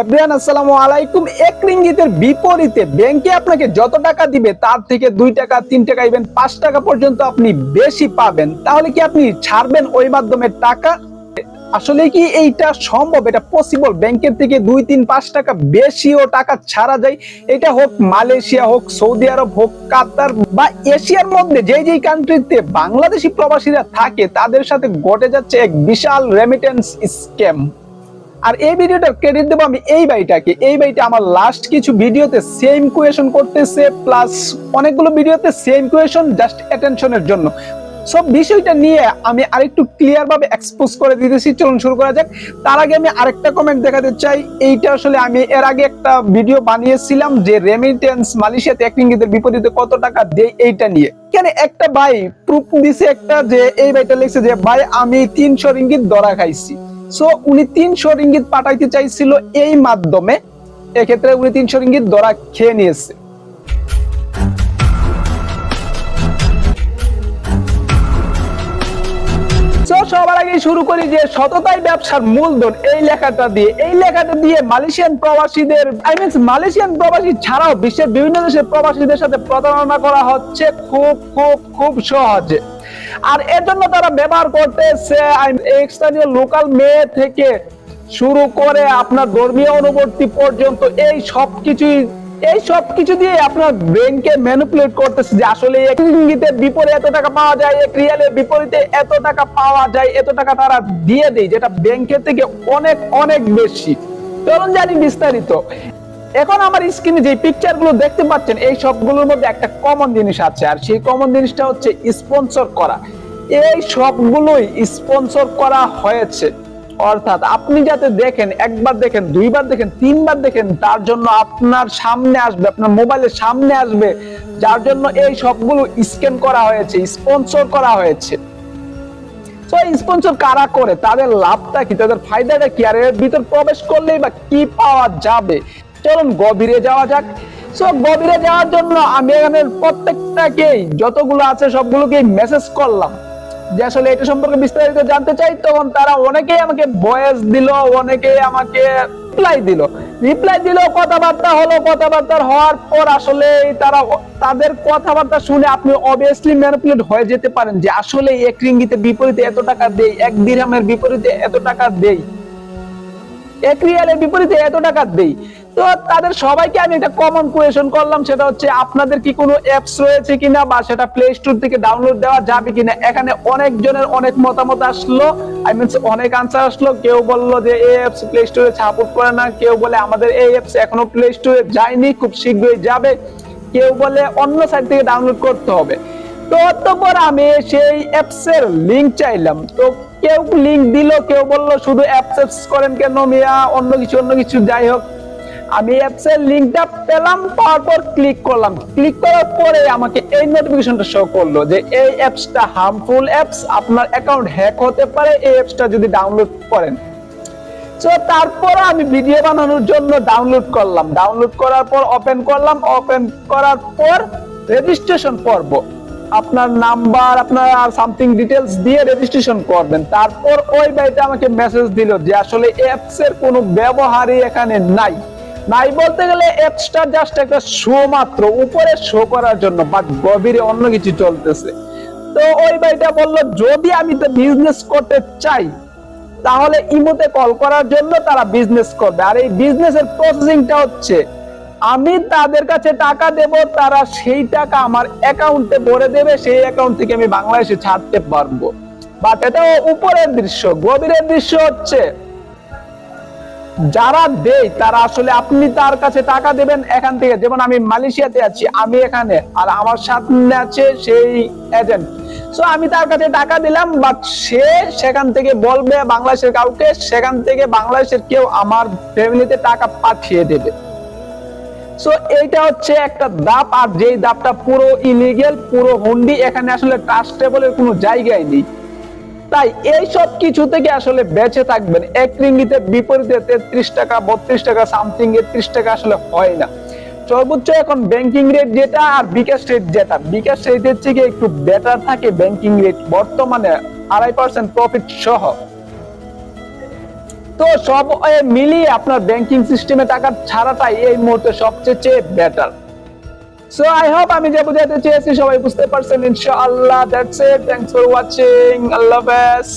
আসসালামু আলাইকুম। এক রিঙ্গিতের বিপরীতে ব্যাংকে আপনাকে যত টাকা দিবে, তার থেকে দুই টাকা, তিন টাকা ইভেন পাঁচ টাকা পর্যন্ত আপনি বেশি পাবেন। তাহলে কি আপনি ছাড়বেন ওই মাধ্যমে টাকা? আসলে কি এইটা সম্ভব? এটা পসিবল ব্যাংকের থেকে দুই, তিন, পাঁচ টাকা বেশিও টাকা ছাড়া যায়। এটা হোক মালয়েশিয়া হোক, সৌদি আরব হোক, কাতার বা এশিয়ার মধ্যে যে যেই কান্ট্রিতে বাংলাদেশি প্রবাসীরা থাকে, তাদের সাথে ঘটে যাচ্ছে এক বিশাল রেমিটেন্স স্ক্যাম আর এই ভিডিওটার ক্রেডিট দেবো আমি এই বাইটাকে এই বাইটা আমার লাস্ট কিছু ভিডিওতে সেম কোয়েশন করতেছে প্লাস অনেকগুলো ভিডিওতে সেম কোয়েশন জাস্ট অ্যাটেনশনের জন্য। সব বিষয়টা নিয়ে আমি আরেকটু ক্লিয়ার ভাবে এক্সপোজ করে দিতেছি। চলুন শুরু করা যাক। তার আগে আমি আরেকটা কমেন্ট দেখাতে চাই। এইটা আসলে আমি এর আগে একটা ভিডিও বানিয়েছিলাম যে রেমিটেন্স মালয়েশিয়াতে এক রিঙ্গিতের বিপরীতে কত টাকা দেয় এইটা নিয়ে। এখানে একটা ভাই প্রুফ দিছে একটা যে, এই ভাইটা লিখছে যে, ভাই, আমি তিনশো রিঙ্গিত ধরা খাইছি। সো উনি তিনশো রিঙ্গিত পাঠাইতে চাইছিল এই মাধ্যমে। এক্ষেত্রে উনি তিনশো রিঙ্গিত ধরা খেয়ে নিয়েছে। সবার আগে শুরু করি যে সততাই ব্যবসার মূলধন। এই লেখাটা দিয়ে, এই লেখাটা দিয়ে মালয়েশিয়ান প্রবাসীদের আই মিনস মালয়েশিয়ান প্রবাসী ছাড়াও বিশ্বের বিভিন্ন দেশের প্রবাসীদের সাথে প্রতারণা করা হচ্ছে খুব খুব খুব সহজে। আর এর জন্য তারা ব্যবহার করতেছে। স্থানীয় লোকাল মেয়ে থেকে শুরু করে আপনার ধর্মীয় অনুবর্তী পর্যন্ত এই সব কিছুই এই সব কিছু দিয়ে আপনার ব্রেনকে ম্যানুপুলেট করতেছে যে আসলে এক ইঙ্গিতের বিপরীতে এত টাকা পাওয়া যায় এক রিয়ালের বিপরীতে এত টাকা পাওয়া যায়, এত টাকা তারা দিয়ে দেয়, যেটা ব্যাংকের থেকে অনেক অনেক বেশি। চলুন জানি বিস্তারিত। এখন আমার স্ক্রিনে যে পিকচারগুলো দেখতে পাচ্ছেন, এই সবগুলোর মধ্যে একটা কমন জিনিস আছে। আর সেই কমন জিনিসটা হচ্ছে স্পন্সর করা। এই সবগুলোই স্পন্সর করা হয়েছে। অর্থাৎ আপনি যাতে দেখেন, একবার দেখেন, দুইবার দেখেন, তিনবার দেখেন, তার জন্য আপনার সামনে আসবে, আপনার মোবাইলের সামনে আসবে। যার জন্য এই সবগুলো স্ক্যান করা হয়েছে স্পন্সর করা হয়েছে। তো স্পন্সর কারা করে? তাদের লাভটা কি? তাদের ফায়দাটা কি? আর এর ভিতর প্রবেশ করলেই বা কি পাওয়া যাবে? চলুন গভীরে যাওয়া যাক। সো গভীরে যাওয়ার জন্য আমি এখানে প্রত্যেকটাকেই যতগুলো আছে সবগুলোকেই মেসেজ করলাম। যে আসলে এটা সম্পর্কে বিস্তারিত জানতে চাই, তখন তারা অনেকেই আমাকে ভয়েস দিল, অনেকেই আমাকে রিপ্লাই দিল। রিপ্লাই দিল, কথাবার্তা হলো, কথাবার্তা হওয়ার পর আসলে তারা তাদের কথাবার্তা শুনে আপনি অবভিয়াসলি ম্যানিপুলেট হয়ে যেতে পারেন যে আসলে এক রিঙ্গিতে বিপরীতে এত টাকা দেই, এক দিরহামের বিপরীতে এত টাকা দেই। এক রিয়ালের বিপরীতে এত টাকা দেই। তো তাদের সবাইকে আমি একটা কমন কোয়েশন করলাম, সেটা হচ্ছে আপনাদের কি কোনো অ্যাপস রয়েছে কিনা বা সেটা প্লে স্টোর থেকে ডাউনলোড দেওয়া যাবে কিনা? এখানে অনেক জনের অনেক মতামত আসলো আই মিনস অনেক আনসার আসলো। কেউ বলল যে এই অ্যাপস প্লে স্টোরে সাপোর্ট করে না, কেউ বলে আমাদের এই অ্যাপস এখনও প্লে স্টোরে যায়নি, খুব শীঘ্রই যাবে। কেউ বলে অন্য সাইট থেকে ডাউনলোড করতে হবে। তো অতঃপর আমি সেই অ্যাপস এর লিংক চাইলাম। তো কেউ লিংক দিল, কেউ বলল শুধু অ্যাপস করেন কেন মিয়া, অন্য কিছু অন্য কিছু, যাই হোক। আমি অ্যাপস এর লিংকটা পেলাম পাওয়ার পর ক্লিক করলাম। ক্লিক করার পরে আমাকে এই নোটিফিকেশনটা শো করল যে এই অ্যাপসটা হার্মফুল অ্যাপস আপনার অ্যাকাউন্ট হ্যাক হতে পারে, এই অ্যাপসটা যদি ডাউনলোড করেন। তো তারপর আমি ভিডিও বানানোর জন্য ডাউনলোড করলাম। ডাউনলোড করার পর ওপেন করলাম। ওপেন করার পর রেজিস্ট্রেশন করব। আপনার নাম্বার আপনার আর সামথিং ডিটেলস দিয়ে রেজিস্ট্রেশন করবেন। তারপর ওই ভাইটা আমাকে মেসেজ দিল যে আসলে অ্যাপস এর কোনো ব্যবহারই এখানে নাই। নাই বলতে গেলে এক্সট্রা জাস্ট একটা শো মাত্র, উপরে শো করার জন্য বাট গভীরে অন্য কিছু চলতেছে। তো ওই ভাইটা বলল, যদি আমি তো বিজনেস করতে চাই, তাহলে ইমোতে কল করার জন্য তারা বিজনেস করবে। আর এই বিজনেসের প্রসেসিংটা হচ্ছে, আমি তাদের কাছে টাকা দেব, তারা সেই টাকা আমার অ্যাকাউন্টে ভরে দেবে, সেই অ্যাকাউন্ট থেকে আমি বাংলাদেশে ছাড়তে পারব। বাট এটা উপরের দৃশ্য, গভীরের দৃশ্য হচ্ছে যারা দেয়, তারা আসলে আপনি তার কাছে টাকা দেবেন এখান থেকে। যেমন আমি মালয়েশিয়াতে আছি, আমি এখানে, আর আমার সামনে আছে সেই এজেন্ট আমি তার কাছে টাকা দিলাম বাট সে সেখান থেকে বলবে বাংলাদেশের কাউকে, সেখান থেকে বাংলাদেশের কেউ আমার ফ্যামিলিতে টাকা পাঠিয়ে দেবে। সো এইটা হচ্ছে একটা দাপ, আর যেই দাপটা পুরো ইলিগেল পুরো হুন্ডি, এখানে আসলে ট্রাস্টেবলের কোনো জায়গায় নেই। তাই এই সব কিছু থেকে আসলে বেঁচে থাকবেন। এক রিঙ্গিতে বিপরীতে তেত্রিশ টাকা, বত্রিশ টাকা সামথিং একত্রিশ টাকা আসলে হয় না। সর্বোচ্চ এখন ব্যাংকিং রেট যেটা আর বিকাশ রেট যেটা। বিকাশ রেটের থেকে একটু বেটার থাকে ব্যাংকিং রেট বর্তমানে আড়াই পার্সেন্ট প্রফিট সহ। তো সব মিলিয়ে আপনার ব্যাংকিং সিস্টেমে টাকা ছাড়াটাই এই মুহূর্তে সবচেয়ে better সো আই হোপ আমি যে বুঝাতে চেয়েছি সবাই বুঝতে পারছেন ইনশাআল্লাহ that's it thanks for watching আল্লাহ হাফেজ